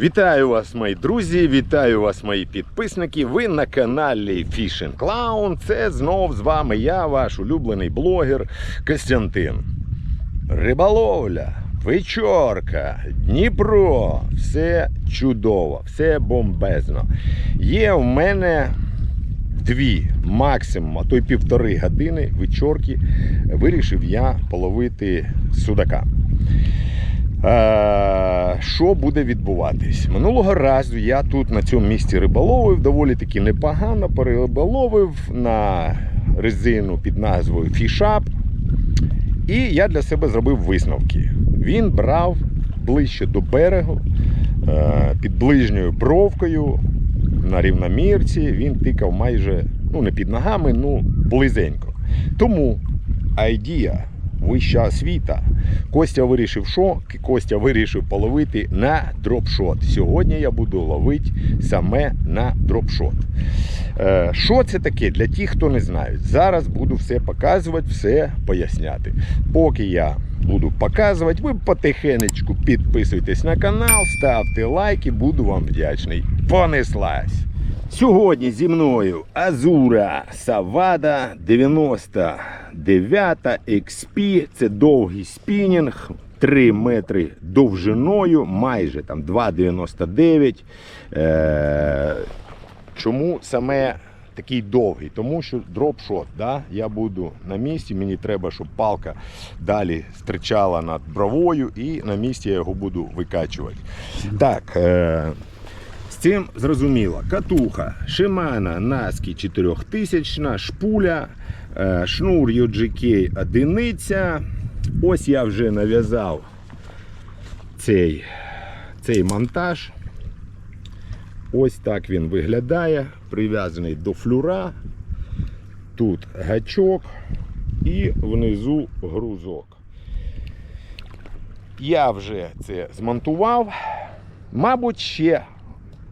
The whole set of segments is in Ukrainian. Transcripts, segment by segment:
Вітаю вас, мої друзі! Вітаю вас, мої підписники. Ви на каналі Fishing Clown. Це знов з вами я, ваш улюблений блогер Костянтин. Риболовля, вечорка, Дніпро. Все чудово, все бомбезно. Є в мене дві, максимум, а то й півтори години вечорки. Вирішив я половити судака. Е, Що буде відбуватись? Минулого разу я тут на цьому місці риболовив, доволі таки непогано перериболовив на резину під назвою Фішап. І я для себе зробив висновки. Він брав ближче до берегу, е, під ближньою бровкою на рівномірці. Він тикав майже ну не під ногами, ну близенько. Тому айдія, вища освіта. Костя вирішив, що Костя вирішив половити на дропшот. Сьогодні я буду ловити саме на дропшот. Е, Що це таке для тих, хто не знає? Зараз буду все показувати, все поясняти. Поки я буду показувати, ви потихенечку підписуйтесь на канал, ставте лайки, буду вам вдячний. Понеслась! Сьогодні зі мною Азура Савада 99 XP. Це довгий спінінг. 3 метри довжиною, майже там 2,99. Е, чому саме такий довгий? Тому що дропшот. Да? Я буду на місці, мені треба, щоб палка далі стирчала над бровою, і на місці я його буду викачувати. Так. Цим зрозуміло. Катуха, Shimano Наски 4000, шпуля, е, шнур UGK одиниця. Ось я вже нав'язав цей, цей монтаж. Ось так він виглядає. Прив'язаний до флюра. Тут гачок і внизу грузок. Я вже це змонтував. Мабуть, ще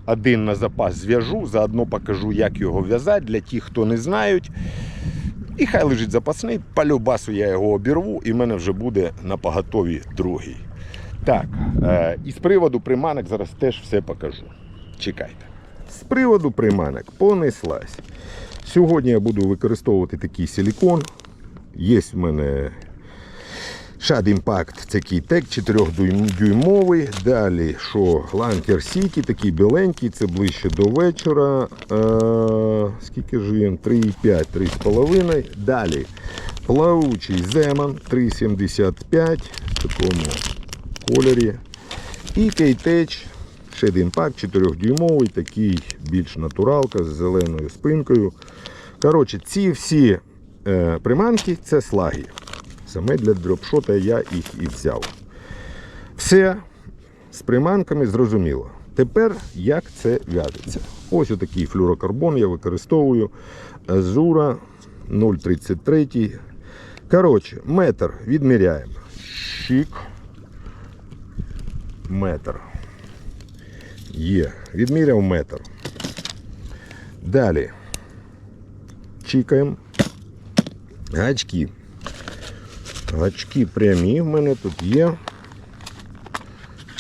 один на запас зв'яжу, заодно покажу, як його в'язати для тих, хто не знають. І хай лежить запасний, по любасу я його обірву, і в мене вже буде на поготові другий. Так, е, і з приводу приманок зараз теж все покажу. Чекайте. З приводу приманок понеслась. Сьогодні я буду використовувати такий силікон. Є в мене Shad Impact це кейтек 4-дюймовий. Далі що Ланкер Сіті, такий біленький, це ближче до вечора. Е, скільки ж він? 3,5, 3,5. Далі плавучий Земан 3,75 в такому кольорі. І кейтеч Shad Impact 4-дюймовий, такий більш натуралка з зеленою спинкою. Коротше, ці всі е, приманки це слаги. Саме для дропшота я їх і взяв. Все з приманками зрозуміло. Тепер як це в'яжеться? Ось отакий флюрокарбон я використовую. Азура 0,33. Коротше, метр відміряємо. Щик. Метр. Є. Відміряв метр. Далі. Чікаємо. Гачки. Гачки прямі в мене тут є.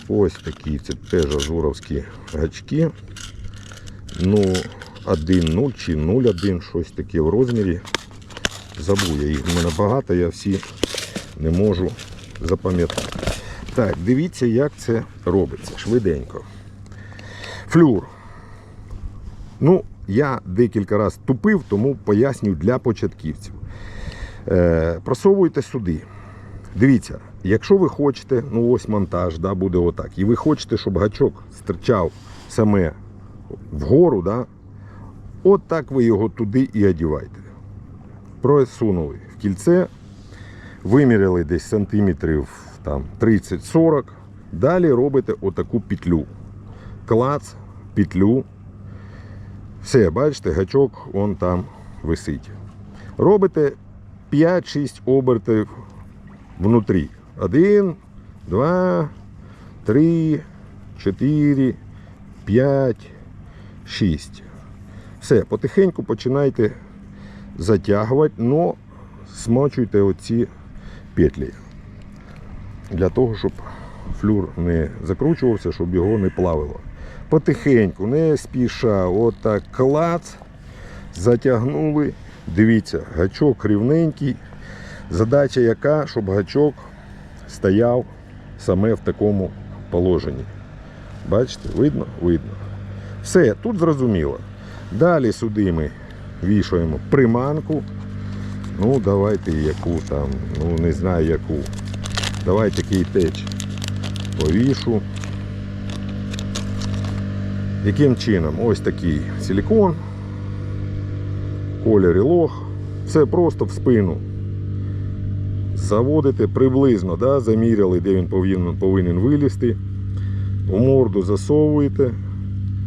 Ось такі, це теж азуровські гачки. Ну, 1,0 чи 0,1, щось таке в розмірі. Забув я їх в мене багато, я всі не можу запам'ятати. Так, дивіться, як це робиться. Швиденько. Флюр. Ну, я декілька разів тупив, тому поясню для початківців. Е, просовуєте сюди. Дивіться, якщо ви хочете, ну ось монтаж, да, буде отак, і ви хочете, щоб гачок стирчав саме вгору, да, от так ви його туди і одівайте. Просунули в кільце, виміряли десь сантиметрів там 30-40. Далі робите отаку петлю. Клац, петлю. Все, бачите, гачок он там висить. Робите 5-6 обертів внутрі. Один, два, три, чотири, п'ять, шість. Все, потихеньку починайте затягувати, але смочуйте оці петлі. Для того, щоб флюр не закручувався, щоб його не плавило. Потихеньку, не спіша, отак клац, затягнули. Дивіться, гачок рівненький. Задача яка, щоб гачок стояв саме в такому положенні. Бачите, видно? Видно. Все, тут зрозуміло. Далі сюди ми вішаємо приманку. Ну, давайте яку там, ну не знаю яку. Давайте кейтеч повішу. Яким чином? Ось такий силикон, колір і лог. Все просто в спину. Заводите приблизно, да, заміряли, де він повинен, повинен вилізти. У морду засовуєте.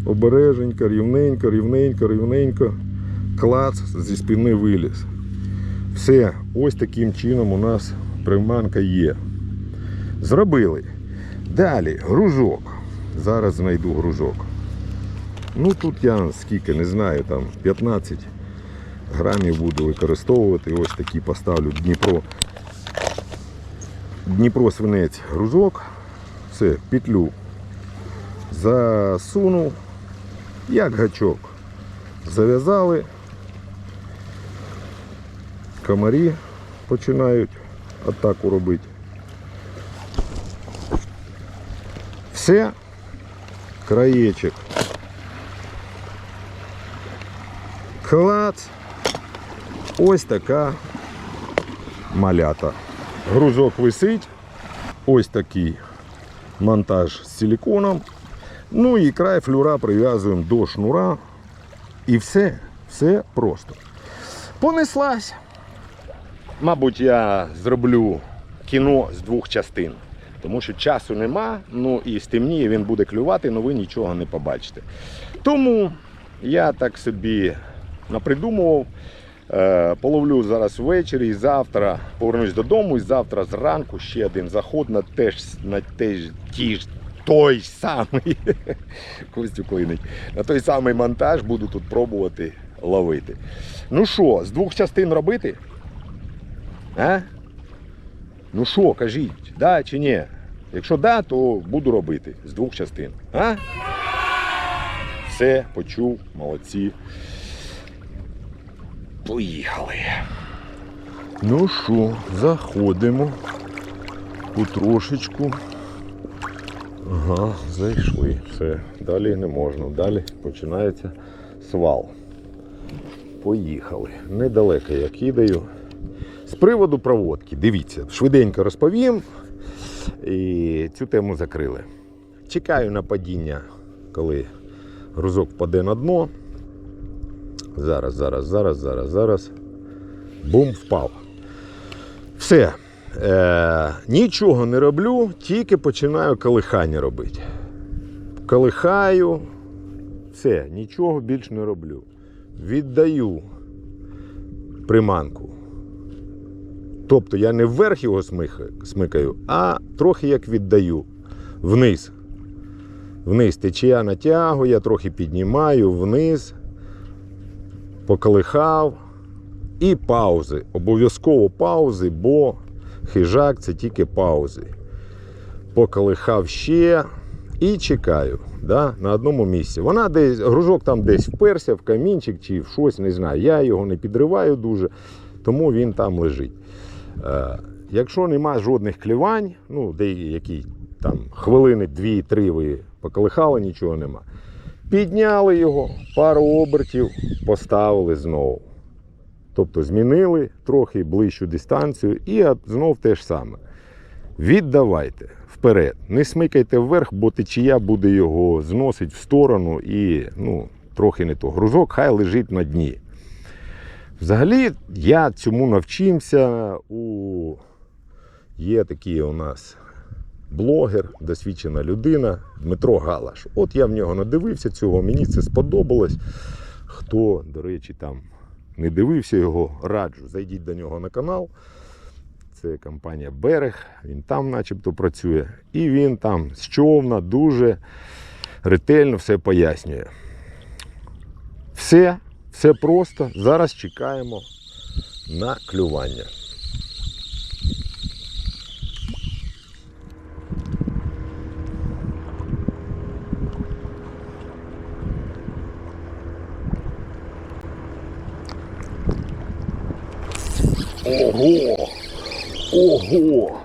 Обереженько, рівненько, рівненько, рівненько. Клац зі спини виліз. Все, ось таким чином у нас приманка є. Зробили. Далі гружок. Зараз знайду гружок. Ну тут я скільки не знаю, там 15 грамів буду використовувати. Ось такі поставлю Дніпро. Дніпро свинець грузок. Все, петлю засунув, як гачок. Зав'язали. Комарі починають атаку робити. Все, краєчок. Клац. Ось така малята. Грузок висить. Ось такий монтаж з силиконом. Ну і край флюра прив'язуємо до шнура. І все, все просто. Понеслась. Мабуть, я зроблю кіно з двох частин. Тому що часу нема, ну і стемніє, він буде клювати, але ви нічого не побачите. Тому я так собі напридумував. Е, половлю зараз ввечері і завтра повернусь додому. І завтра зранку ще один заход на теж на теж ті ж той самий Костю клинить. На той самий монтаж буду тут пробувати ловити. Ну що, з двох частин робити? А? Ну що, кажіть, да чи ні? Якщо да, то буду робити з двох частин. А? Все, почув, молодці. Поїхали. Ну що, заходимо потрошечку. Ага, зайшли. Все, далі не можна. Далі починається свал. Поїхали. Недалеко я кидаю. З приводу проводки, дивіться, швиденько розповім. І цю тему закрили. Чекаю на падіння, коли грузок впаде на дно. Зараз, зараз, зараз, зараз, зараз. Бум, впав. Все. Е, нічого не роблю, тільки починаю колихання робити. Колихаю. Все, нічого більш не роблю. Віддаю приманку. Тобто я не вверх його смикаю, а трохи як віддаю вниз. Вниз течія натягую, я трохи піднімаю, вниз, поколихав і паузи. Обов'язково паузи, бо хижак це тільки паузи. Поколихав ще і чекаю да, на одному місці. Вона десь, гружок там десь вперся в камінчик чи в щось, не знаю. Я його не підриваю дуже, тому він там лежить. Е, якщо нема жодних клівань, ну, деякі там хвилини, дві-три ви поколихали, нічого нема. Підняли його, пару обертів, поставили знову. Тобто змінили трохи ближчу дистанцію і знов те ж саме. Віддавайте вперед. Не смикайте вверх, бо течія буде його зносити в сторону і ну, трохи не то. Грузок хай лежить на дні. Взагалі, я цьому навчився у є такий у нас блогер, досвідчена людина Дмитро Галаш. От я в нього надивився цього, мені це сподобалось. Хто, до речі, там не дивився його, раджу, зайдіть до нього на канал. Це компанія Берег, він там начебто працює. І він там з човна дуже ретельно все пояснює. Все, все просто. Зараз чекаємо на клювання. Ого! Ого!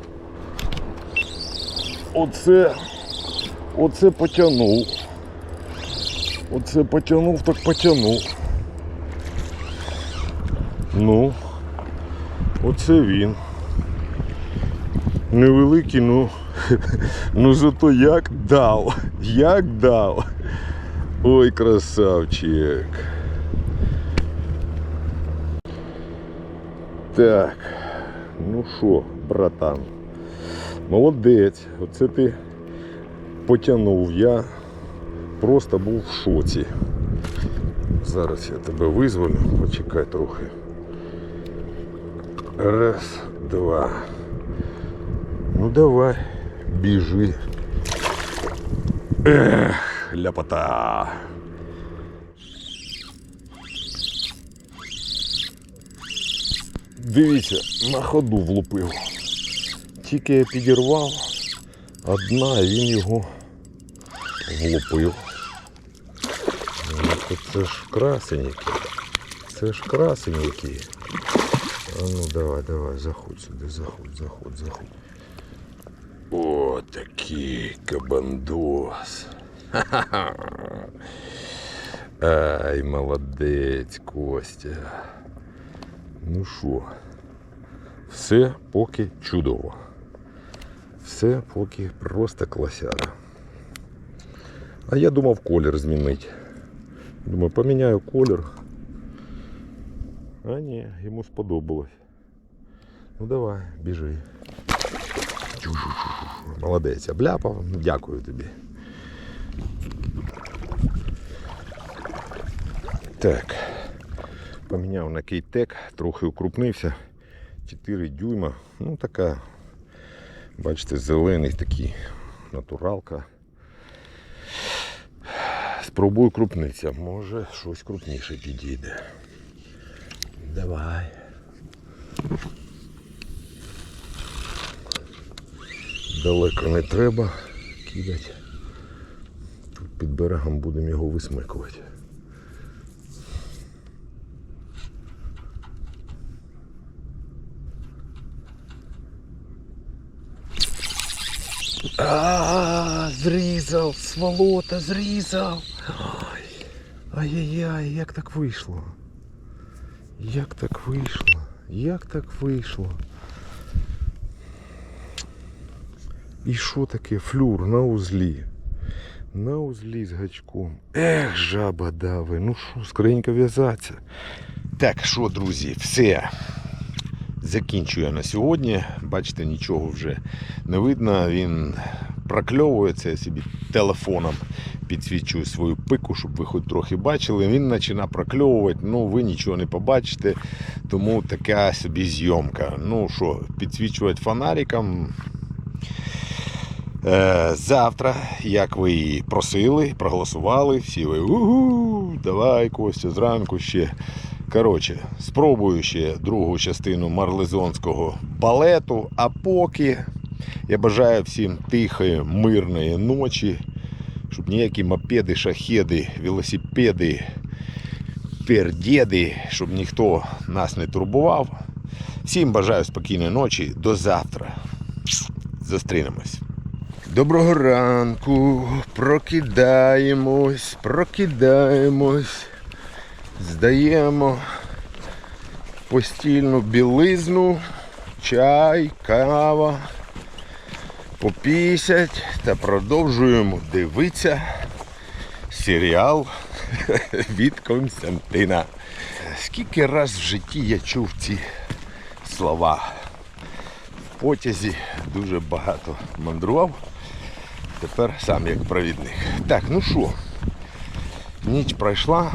Оце, оце потягнув. Оце потягнув, так потягнув. Ну, оце він. Невеликий, ну, ну зато як дав, як дав. Ой, красавчик. Так, ну що, братан, молодець, оце ти потягнув. Я просто був в шоці. Зараз я тебе визволю, почекай трохи. Раз, два. Ну давай, біжи. Ех, ляпота. Дивіться, на ходу влупив. Тільки я підірвав, одна, і він його влупив. Ну, це ж красень. Це ж красень. А ну давай, давай, заходь сюди, заходь, заходь, заходь. О, такий кабандос. Ха-ха-ха. Ай, молодець, Костя. Ну що, все поки чудово. Все поки просто класяра. А я думав колір змінити. Думаю, поміняю колір. А ні, йому сподобалось. Ну давай, біжи. Молодець, обляпав. Дякую тобі. Так. Поміняв на кейтек, трохи укрупнився. 4 дюйма. Ну така, бачите, зелений такий натуралка. Спробую крупнитися. Може щось крупніше підійде. Давай. Далеко не треба кидати. Тут під берегом будемо його висмикувати. А, зрізав, сволота, зрізав. Ай, Ай-яй-яй, як так вийшло? Як так вийшло? Як так вийшло? І що таке флюр на узлі? На узлі з гачком. Ех, жаба дави, ну що, скоренько в'язатися. Так, що, друзі, все. Закінчую я на сьогодні. Бачите, нічого вже не видно. Він прокльовується. Я собі телефоном підсвічую свою пику, щоб ви хоч трохи бачили. Він починає прокльовувати, ну ви нічого не побачите. Тому така собі зйомка. Ну що, підсвічувати фонариком. Е, Завтра, як ви і просили, проголосували, всі ви угу, давай, Костя, зранку ще. Коротше, спробую ще другу частину марлезонського балету. А поки я бажаю всім тихої, мирної ночі, щоб ніякі мопеди, шахеди, велосипеди, пердєди, щоб ніхто нас не турбував. Всім бажаю спокійної ночі. До завтра. Зустрінемось. Доброго ранку. Прокидаємось, прокидаємось. Здаємо постільну білизну, чай, кава, попісять та продовжуємо дивитися серіал від Константина. Скільки раз в житті я чув ці слова. В потязі дуже багато мандрував. Тепер сам як провідник. Так, ну що, ніч пройшла,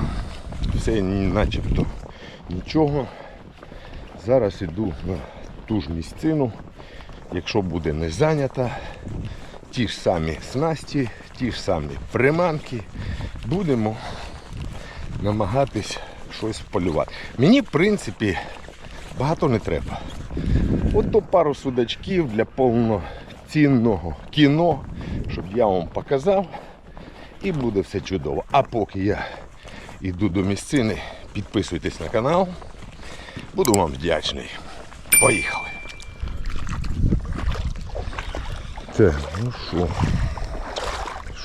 все начебто нічого. Зараз іду на ту ж місцину. Якщо буде не зайнята, ті ж самі снасті, ті ж самі приманки, будемо намагатись щось полювати. Мені, в принципі, багато не треба. От то пару судачків для повноцінного кіно, щоб я вам показав. І буде все чудово. А поки я йду до місцини, підписуйтесь на канал. Буду вам вдячний. поїхали. Так, ну що?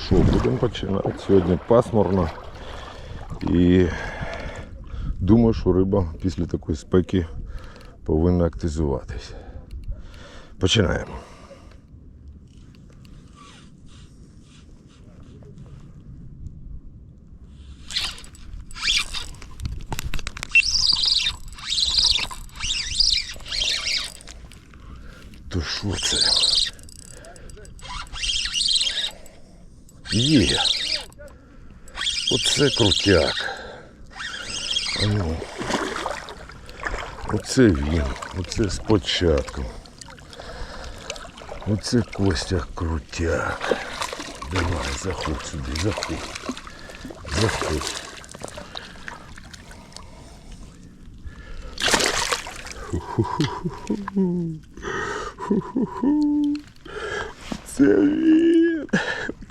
Що, будемо починати. Сьогодні пасмурно. І думаю, що риба після такої спеки повинна активізуватись. Починаємо. То що це? Є. Оце крутяк. Ну. Оце він. Оце спочатку. Оце Костя крутяк. Давай, заходь сюди, заходь. Заходь. Це він.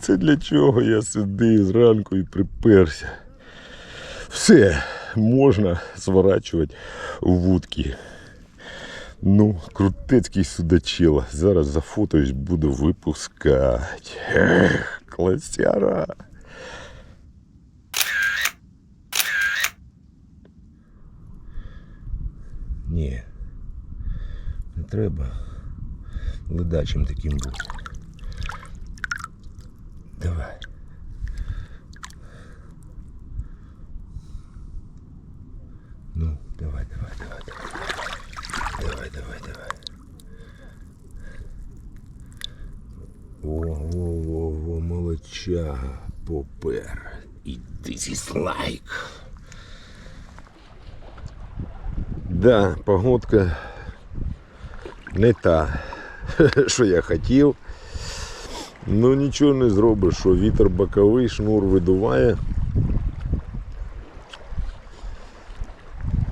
Це для чого я сюди зранку і приперся. Все, можна зворачувати вудки. Ну, крутецький судачила. Зараз зафотоюсь, буду випускати. Ех, класяра. Ні. Не треба ледачим таким бути. Давай. Ну, давай, давай, давай, давай. Давай, давай, давай. О, о, о, о, молодчага, попер. Is like. Да, погодка не та, що я хотів. Ну нічого не зробиш, що вітер боковий, шнур видуває.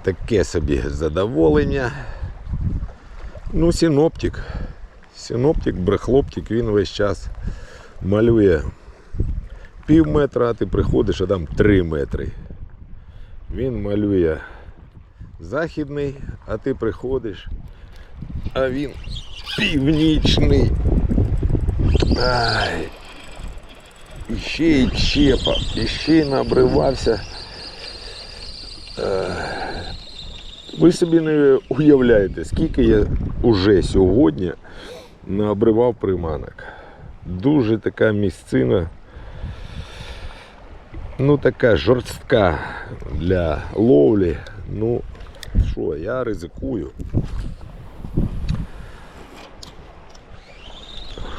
Таке собі задоволення. Ну, синоптик. Синоптик, брехлоптик, він весь час малює пів метра, а ти приходиш, а там три метри. Він малює західний, а ти приходиш, а він північний. Ай. І ще й чепа, і ще й набривався. Ви собі не уявляєте, скільки я уже сьогодні наобривав приманок. Дуже така місцина. Ну така жорстка для ловлі. Ну, що, я ризикую.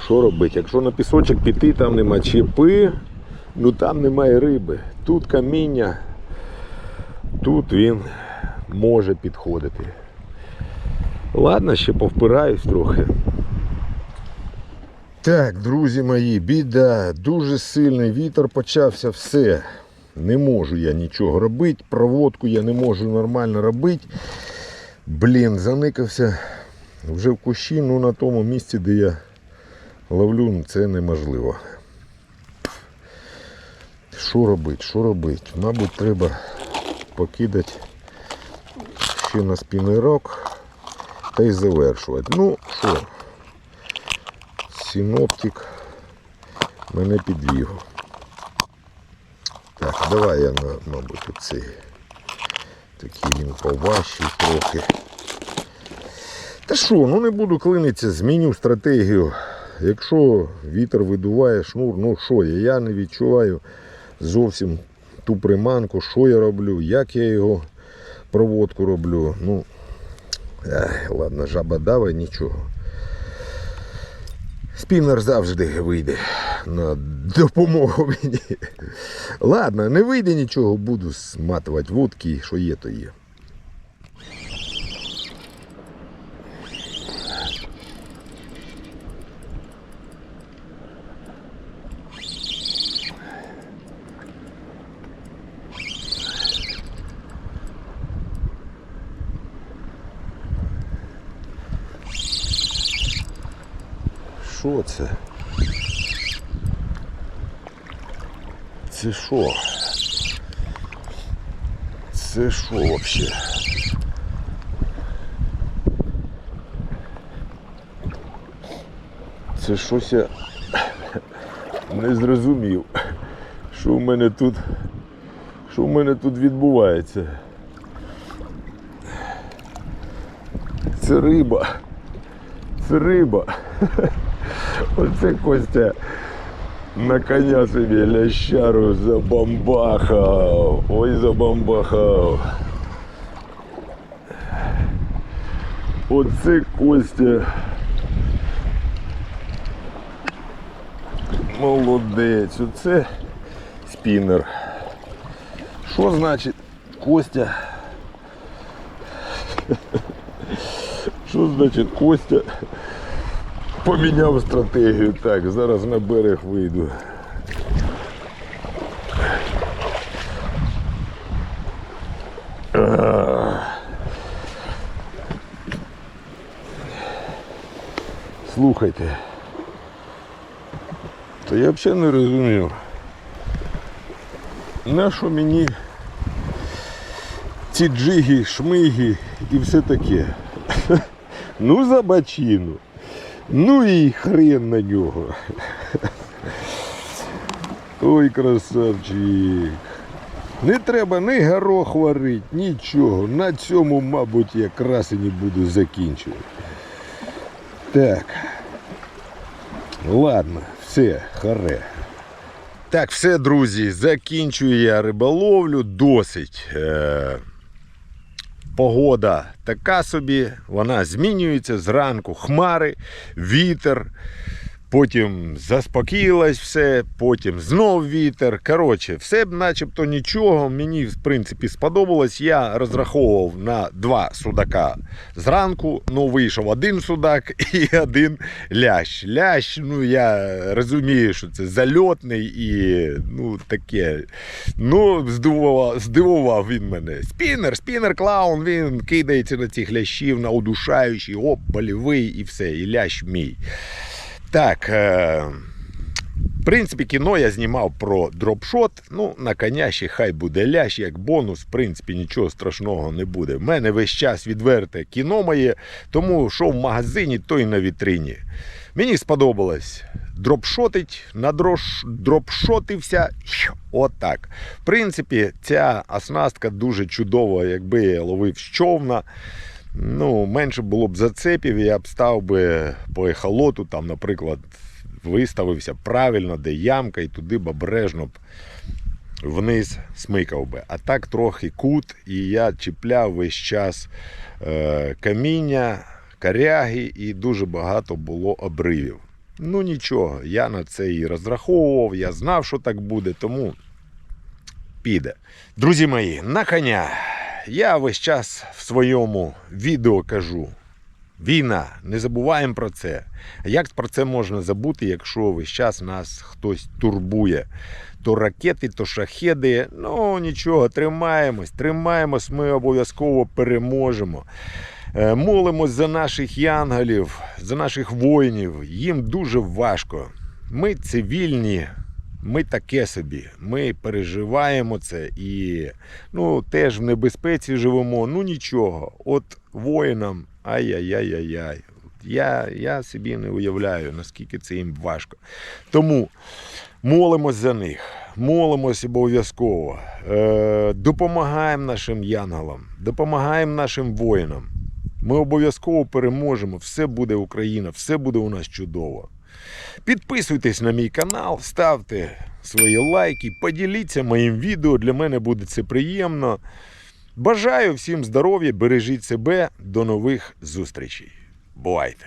Що робити? Якщо на пісочок піти, там нема чіпи, ну там немає риби. Тут каміння, тут він може підходити. Ладно, ще повпираюсь трохи. Так, друзі мої, біда, дуже сильний вітер почався, все. Не можу я нічого робити, проводку я не можу нормально робити. Блін, заникався вже в кущі, ну на тому місці, де я ловлю, ну, це неможливо. Що робити, що робити? Мабуть, треба покидати ще на спінерок та й завершувати. Ну що, синоптик мене підвів. Так, давай я, мабуть, оцей такий він поважчий трохи. Та що, ну не буду клинитися, зміню стратегію. Якщо вітер видуває шнур, ну що я, я не відчуваю зовсім ту приманку, що я роблю, як я його проводку роблю. Ну, ай, ладно, жаба давай, нічого. Спінер завжди вийде на допомогу мені. Ладно, не вийде нічого, буду сматувати вудки, що є, то є. що це? Це що? Це що вообще? Це щось я не зрозумів, що в мене тут, що в мене тут відбувається. Це риба. Це риба. Оце Костя на коня собі лящару забамбахав. Ой, забамбахав. Оце Костя. Молодець, оце спінер. Що значить Костя? Що значить Костя? Поміняв стратегію. Так, зараз на берег вийду. Слухайте. То я взагалі не розумів. На що мені ці джиги, шмиги і все таке. Ну за бачину. Ну і хрен на нього. Ой, красавчик. Не треба ні горох варити, нічого. На цьому, мабуть, якраз і не буду закінчувати. Так. Ладно, все, харе. Так, все, друзі, закінчую я риболовлю досить. Е- Погода така собі, вона змінюється зранку, хмари, вітер, потім заспокоїлось все, потім знов вітер. Коротше, все б начебто нічого. Мені в принципі сподобалось. Я розраховував на два судака зранку. Ну, вийшов один судак і один лящ. Лящ, ну я розумію, що це зальотний і ну таке. Ну, здивував, здивував він мене. Спінер, спінер, клаун, він кидається на цих лящів, на удушаючий, оп, болівий і все, і лящ мій. Так. Е- в принципі, кіно я знімав про дропшот. Ну, на коня ще хай буде лящ, як бонус, в принципі, нічого страшного не буде. В мене весь час відверте кіно моє, тому що в магазині, то й на вітрині. Мені сподобалось дропшотить, надрош... дропшотився. Отак. В принципі, ця оснастка дуже чудова, якби я ловив з човна. Ну, менше було б зацепів, я б став би по ехолоту, там, наприклад, виставився правильно, де ямка, і туди б обережно б вниз смикав би. А так трохи кут, і я чіпляв весь час е, каміння, коряги, і дуже багато було обривів. Ну нічого, я на це і розраховував, я знав, що так буде, тому піде. Друзі мої, на коня. Я весь час в своєму відео кажу. Війна, не забуваємо про це. Як про це можна забути, якщо весь час нас хтось турбує? То ракети, то шахеди. Ну нічого, тримаємось, тримаємось, ми обов'язково переможемо. Е, Молимось за наших янголів, за наших воїнів. Їм дуже важко. Ми цивільні, ми таке собі. Ми переживаємо це і ну, теж в небезпеці живемо. Ну нічого. От воїнам ай-яй-яй-яй-яй. Я, я собі не уявляю, наскільки це їм важко. Тому молимось за них, молимось обов'язково. Е, допомагаємо нашим янголам, допомагаємо нашим воїнам. Ми обов'язково переможемо. Все буде Україна, все буде у нас чудово. Підписуйтесь на мій канал, ставте свої лайки, поділіться моїм відео. Для мене буде це приємно. Бажаю всім здоров'я, бережіть себе. До нових зустрічей. Бувайте!